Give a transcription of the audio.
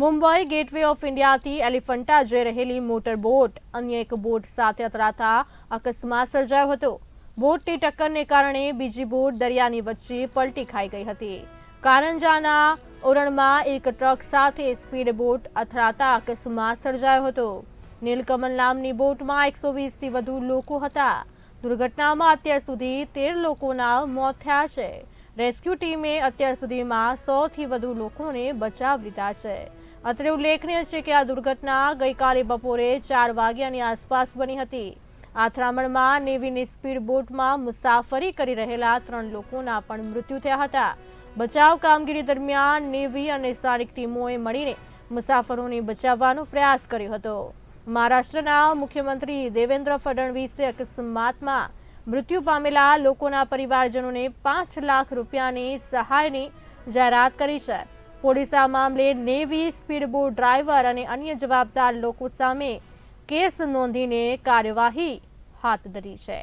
Mumbai gateway of ઇન્ડિયાથી એલિફન્ટા જઈ રહેલી મોટર બોટ અન્ય એક બોટ સાથે અથડાતા અકસ્માત સર્જાયો હતો. બોટની ટક્કરને કારણે બીજી બોટ દરિયાની વચ્ચે પલટી ખાઈ ગઈ હતી. કારંજાના ઓરણમાં એક ટ્રક સાથે સ્પીડ બોટ અથડાતા અકસ્માત સર્જાયો હતો. નીલકમલ નામની બોટમાં એકસો વીસથી વધુ લોકો હતા. દુર્ઘટનામાં અત્યાર સુધી તેર લોકોના મોત થયા છે. રેસ્ક્યુ ટીમે અત્યાર સુધીમાં સોથી વધુ લોકોને બચાવ લીધા છે. અત્રે ઉલ્લેખનીય છે કે આ દુર્ઘટના ગઈકાલે બપોરે ચાર વાગ્યાની આસપાસ બની હતી. આથરામણમાં નેવીની સ્પીડ બોટમાં મુસાફરી કરી રહેલા ત્રણ લોકોના પણ મૃત્યુ થયા હતા. બચાવ કામગીરી દરમિયાન નેવી અને સ્થાનિક ટીમોએ મળીને મુસાફરોને બચાવવાનો પ્રયાસ કર્યો હતો. મહારાષ્ટ્રના મુખ્યમંત્રી દેવેન્દ્ર ફડણવીસે અકસ્માતમાં મૃત્યુ પામેલા લોકોના પરિવારજનોને પાંચ લાખ રૂપિયાની સહાયની જાહેરાત કરી છે. પોલીસે આ મામલે નેવી સ્પીડબોટ ડ્રાઈવર અને અન્ય જવાબદાર લોકો સામે કેસ નોંધીને કાર્યવાહી હાથ ધરી છે.